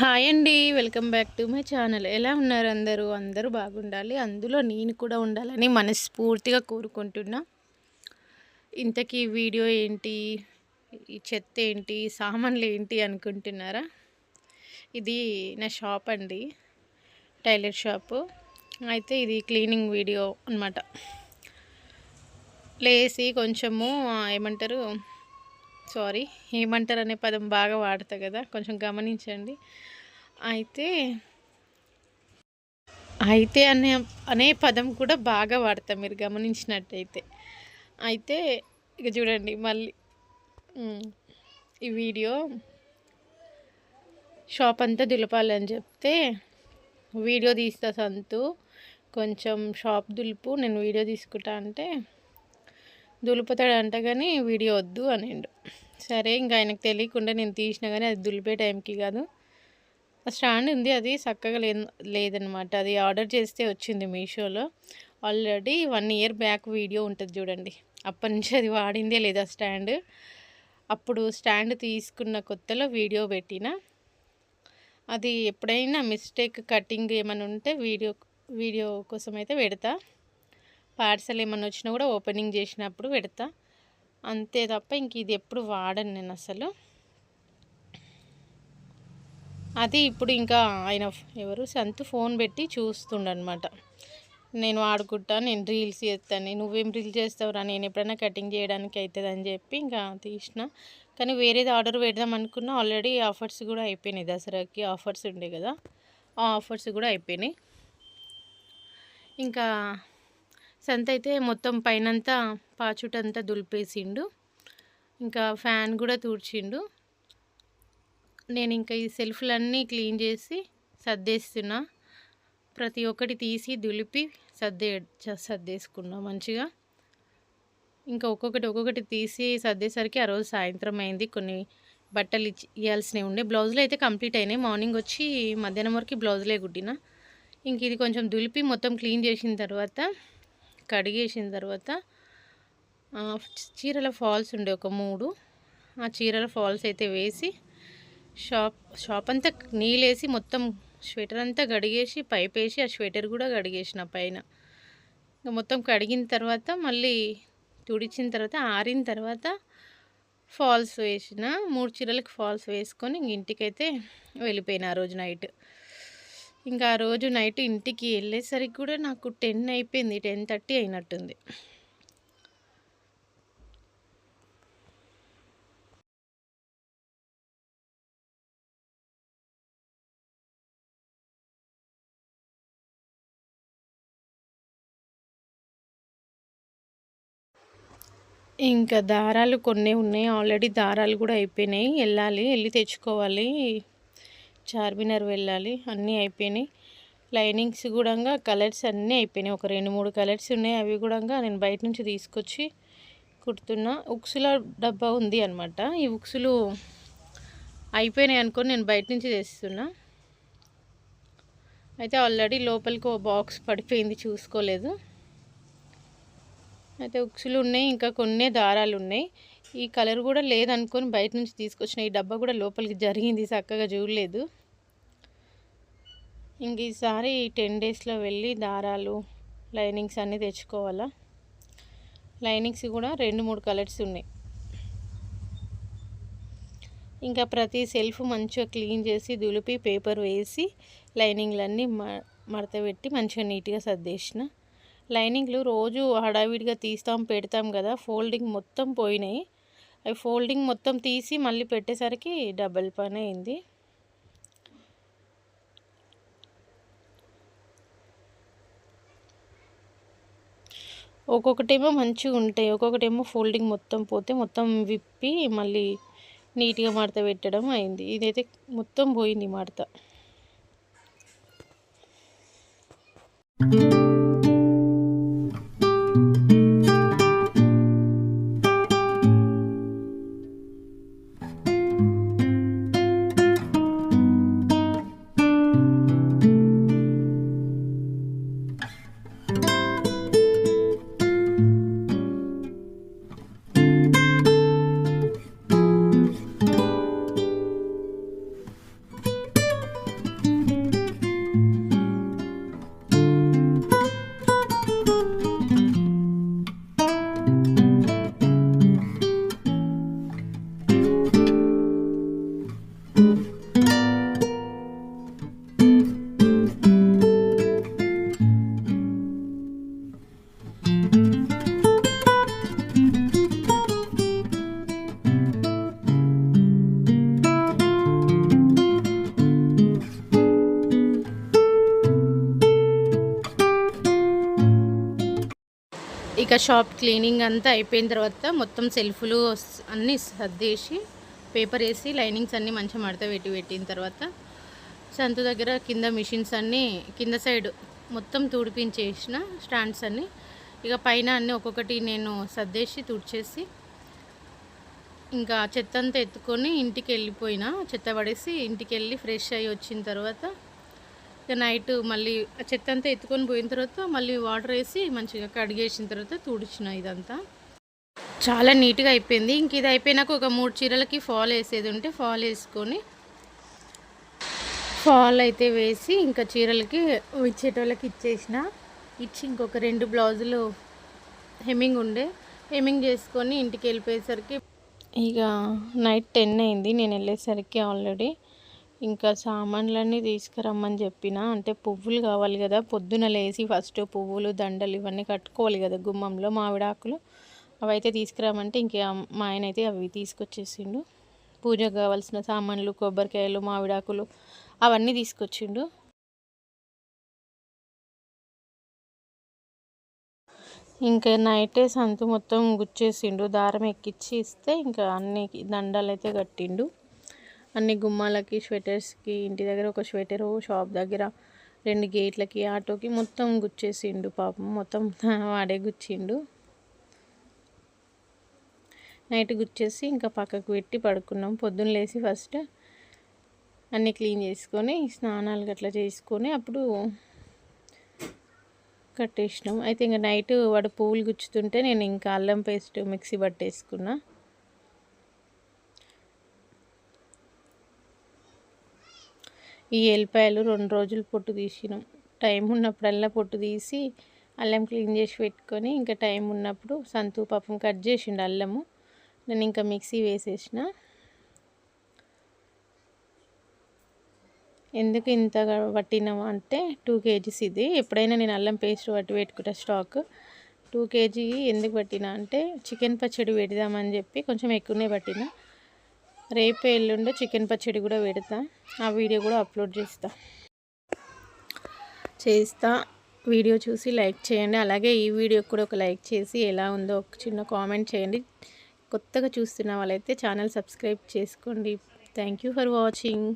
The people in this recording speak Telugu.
హాయ్ అండి. Welcome back to my channel. ఎలా ఉన్నారు అందరూ? అందరూ బాగుండాలి. అందులో నేను కూడా ఉండాలని మనస్ఫూర్తిగా కోరుకుంటున్నా. ఇంతకీ వీడియో ఏంటి? ఈ చెత్త ఏంటి? సామాన్లు ఏంటి అనుకుంటున్నారా? ఇది నా షాప్ అండి. Tailor shop. అయితే ఇది క్లీనింగ్ వీడియో అనమాట లేసి కొంచెము ఏమంటారు? సారీ ఏమంటారు అనే పదం బాగా వాడతా కదా కొంచెం గమనించండి. అయితే అయితే అనే అనే పదం కూడా బాగా వాడతాం మీరు గమనించినట్టయితే. అయితే ఇక చూడండి మళ్ళీ ఈ వీడియో షాప్ అంతా దులపాలని చెప్తే వీడియో తీస్తా సంతు కొంచెం షాప్ దులుపు నేను వీడియో తీసుకుంటా అంటే దులుపుతాడంట కానీ వీడియో వద్దు అనిండు. సరే ఇంకా ఆయనకు తెలియకుండా నేను తీసిన కానీ అది దులిపే టైంకి కాదు. ఆ స్టాండ్ ఉంది అది చక్కగా లేదు లేదనమాట. అది ఆర్డర్ చేస్తే వచ్చింది మీషోలో. Already one year back video ఉంటుంది చూడండి. అప్పటి నుంచి అది వాడిందే లేదు ఆ స్టాండ్. అప్పుడు స్టాండ్ తీసుకున్న కొత్తలో వీడియో పెట్టిన. అది ఎప్పుడైనా మిస్టేక్ కటింగ్ ఏమైనా ఉంటే వీడియో వీడియో కోసం అయితే పెడతా. పార్సల్ ఏమైనా వచ్చినా కూడా ఓపెనింగ్ చేసినప్పుడు పెడతా. అంతే తప్ప ఇంక ఇది ఎప్పుడు వాడను నేను అసలు. అది ఇప్పుడు ఇంకా ఆయన ఎవరు? సంతు ఫోన్ పెట్టి చూస్తుండనమాట. నేను వాడుకుంటా నేను రీల్స్ చేస్తాను నువ్వేం రీల్స్ చేస్తావురా? నేను ఎప్పుడైనా కటింగ్ చేయడానికి అవుతుంది అని చెప్పి ఇంకా తీసిన. కానీ వేరేది ఆర్డర్ పెడదాం అనుకున్నా ఆల్రెడీ ఆఫర్స్ కూడా అయిపోయినాయి. దసరాకి ఆఫర్స్ ఉండే కదా ఆ ఆఫర్స్ కూడా అయిపోయినాయి. ఇంకా సంత అయితే మొత్తం పైనంతా పాచుటంతా దులిపేసిండు. ఇంకా ఫ్యాన్ కూడా తూడ్చిండు. నేను ఇంకా ఈ సెల్ఫ్లన్నీ క్లీన్ చేసి సర్దేస్తున్నా. ప్రతి ఒక్కటి తీసి దులిపి సర్దే సర్దేసుకున్నా మంచిగా. ఇంకా ఒక్కొక్కటి ఒక్కొక్కటి తీసి సర్దేసరికి ఆ రోజు సాయంత్రం అయింది. కొన్ని బట్టలు ఇచ్చి ఇవ్వాల్సినవి ఉండే. బ్లౌజులు అయితే కంప్లీట్ అయినాయి. మార్నింగ్ వచ్చి మధ్యాహ్నం వరకు బ్లౌజులే కుట్టిన. ఇంక ఇది కొంచెం దులిపి మొత్తం క్లీన్ చేసిన తర్వాత కడిగేసిన తర్వాత చీరల ఫాల్స్ ఉండే ఒక మూడు. ఆ చీరల ఫాల్స్ అయితే వేసి షాప్ షాప్ అంతా నీళ్ళేసి మొత్తం స్వెటర్ అంతా కడిగేసి పైప్ వేసి ఆ స్వెటర్ కూడా కడిగేసిన పైన. ఇంకా మొత్తం కడిగిన తర్వాత మళ్ళీ తుడిచిన తర్వాత ఆరిన తర్వాత ఫాల్స్ వేసిన మూడు చీరలకు ఫాల్స్ వేసుకొని ఇంటికైతే వెళ్ళిపోయిన ఆ రోజు నైట్. ఇంకా ఆ రోజు నైట్ ఇంటికి వెళ్ళేసరికి కూడా నాకు టెన్ అయిపోయింది టెన్ థర్టీ అయినట్టుంది. ఇంకా దారాలు కొన్ని ఉన్నాయి ఆల్రెడీ దారాలు కూడా అయిపోయినాయి. వెళ్ళాలి వెళ్ళి తెచ్చుకోవాలి. చార్మినార్ వెళ్ళాలి. అన్నీ అయిపోయినాయి. లైనింగ్స్ కూడా కలర్స్ అన్నీ అయిపోయినాయి. ఒక రెండు మూడు కలర్స్ ఉన్నాయి. అవి కూడా నేను బయట నుంచి తీసుకొచ్చి కుడుతున్నా. ఉక్సుల డబ్బా ఉంది అనమాట ఈ ఉక్సులు అయిపోయినాయి అనుకొని నేను బయట నుంచి తెస్తున్నా. అయితే ఆల్రెడీ లోపలికి ఓ బాక్స్ పడిపోయింది. చూసుకోలేదు. అయితే ఉక్సులు ఉన్నాయి. ఇంకా కొన్ని దారాలు ఉన్నాయి. ఈ కలర్ కూడా లేదనుకొని బయట నుంచి తీసుకొచ్చిన ఈ డబ్బా కూడా లోపలికి జరిగింది చక్కగా చూడలేదు. ఇంక ఈసారి టెన్ డేస్లో వెళ్ళి దారాలు లైనింగ్స్ అన్నీ తెచ్చుకోవాలా. లైనింగ్స్ కూడా రెండు మూడు కలర్స్ ఉన్నాయి. ఇంకా ప్రతి సెల్ఫ్ మంచిగా క్లీన్ చేసి దులిపి పేపర్ వేసి లైనింగ్లన్నీ మడత పెట్టి మంచిగా నీట్గా సర్దేసిన. లైనింగ్లు రోజు హడావిడిగా తీస్తాం పెడతాం కదా ఫోల్డింగ్ మొత్తం పోయినాయి. అవి ఫోల్డింగ్ మొత్తం తీసి మళ్ళీ పెట్టేసరికి డబల్ పని అయింది. ఒక్కొక్కటేమో మంచిగా ఉంటాయి ఒక్కొక్కటేమో ఫోల్డింగ్ మొత్తం పోతే మొత్తం విప్పి మళ్ళీ నీట్గా మడత పెట్టడం అయింది. ఇదైతే మొత్తం పోయింది మడత. ఇక షాప్ క్లీనింగ్ అంతా అయిపోయిన తర్వాత మొత్తం సెల్ఫ్లు అన్నీ సర్దేసి పేపర్ వేసి లైనింగ్స్ అన్నీ మంచిగా మడత పెట్టి పెట్టిన తర్వాత సంతు దగ్గర కింద మిషన్స్ అన్నీ కింద సైడ్ మొత్తం తుడిపించేసిన స్టాండ్స్ అన్నీ ఇక పైన అన్నీ ఒక్కొక్కటి నేను సర్దేసి తుడిచేసి ఇంకా చెత్త అంతా ఎత్తుకొని ఇంటికి వెళ్ళిపోయినా చెత్త పడేసి ఇంటికి వెళ్ళి ఫ్రెష్ అయ్యి వచ్చిన తర్వాత నైట్ మళ్ళీ చెత్త అంతా ఎత్తుకొని పోయిన తర్వాత మళ్ళీ వాటర్ వేసి మంచిగా కడిగేసిన తర్వాత తుడిచిన ఇదంతా. చాలా నీట్గా అయిపోయింది. ఇంక ఇది అయిపోయినాక ఒక మూడు చీరలకి ఫాల్ వేసేది ఉంటే ఫాల్ వేసుకొని ఫాల్ అయితే వేసి ఇంకా చీరలకి ఇచ్చేటోళ్ళకి ఇచ్చేసిన. ఇచ్చి ఇంకొక రెండు బ్లౌజులు హెమ్మింగ్ ఉండే. హెమ్మింగ్ చేసుకొని ఇంటికి వెళ్ళిపోయేసరికి ఇక నైట్ టెన్ అయింది. నేను వెళ్ళేసరికి ఆల్రెడీ ఇంకా సామాన్లన్నీ తీసుకురమ్మని చెప్పిన అంటే పువ్వులు కావాలి కదా పొద్దున లేచి ఫస్ట్ పువ్వులు దండలు ఇవన్నీ కట్టుకోవాలి కదా గుమ్మంలో మామిడాకులు అవైతే తీసుకురామంటే ఇంక మా ఆయన అయితే అవి తీసుకొచ్చేసిండు. పూజకు కావాల్సిన సామాన్లు కొబ్బరికాయలు మామిడాకులు అవన్నీ తీసుకొచ్చిండు. ఇంకా నైటే సంతు మొత్తం గుచ్చేసిండు దారం ఎక్కిచ్చి ఇస్తే ఇంకా అన్ని దండాలు అయితే కట్టిండు. అన్ని గుమ్మాలకి స్వెటర్స్కి ఇంటి దగ్గర ఒక స్వెటరు షాప్ దగ్గర రెండు గేట్లకి ఆటోకి మొత్తం గుచ్చేసిండు పాపం. మొత్తం వాడే గుచ్చిండు. నైట్ గుచ్చేసి ఇంకా పక్కకు పెట్టి పడుకున్నాం. పొద్దున్న లేచి ఫస్ట్ అన్నీ క్లీన్ చేసుకొని స్నానాలు గట్లా చేసుకొని అప్పుడు కట్టేసినాం. అయితే ఇంకా నైట్ వాడు పువ్వులు గుచ్చుతుంటే నేను ఇంకా అల్లం పేస్ట్ మిక్సీ పట్టేసుకున్నా ఈ ఎల్లిపాయలు రెండు రోజులు పొట్టు తీసినాం. టైం ఉన్నప్పుడల్లా పొట్టు తీసి అల్లం క్లీన్ చేసి పెట్టుకొని ఇంకా టైం ఉన్నప్పుడు సంతు పాపం కట్ చేసిండు అల్లము. నేను ఇంకా మిక్సీ వేసేసిన. ఎందుకు ఇంత పట్టినా అంటే టూ కేజీస్ ఇది. ఎప్పుడైనా నేను అల్లం పేస్ట్ పట్టి పెట్టుకుంటా స్టాక్. టూ కేజీ ఎందుకు పట్టినా అంటే చికెన్ పచ్చడి పెడదామని చెప్పి కొంచెం ఎక్కువనే పట్టిన. రేపు ఎల్లుండో చికెన్ పచ్చడి కూడా పెడతా. ఆ వీడియో కూడా అప్లోడ్ చేస్తా. చేస్తా. వీడియో చూసి లైక్ చేయండి. అలాగే ఈ వీడియో కూడా ఒక లైక్ చేసి ఎలా ఉందో ఒక చిన్న కామెంట్ చేయండి. కొత్తగా చూస్తున్న వాళ్ళైతే ఛానల్ సబ్స్క్రైబ్ చేసుకోండి. Thank for watching.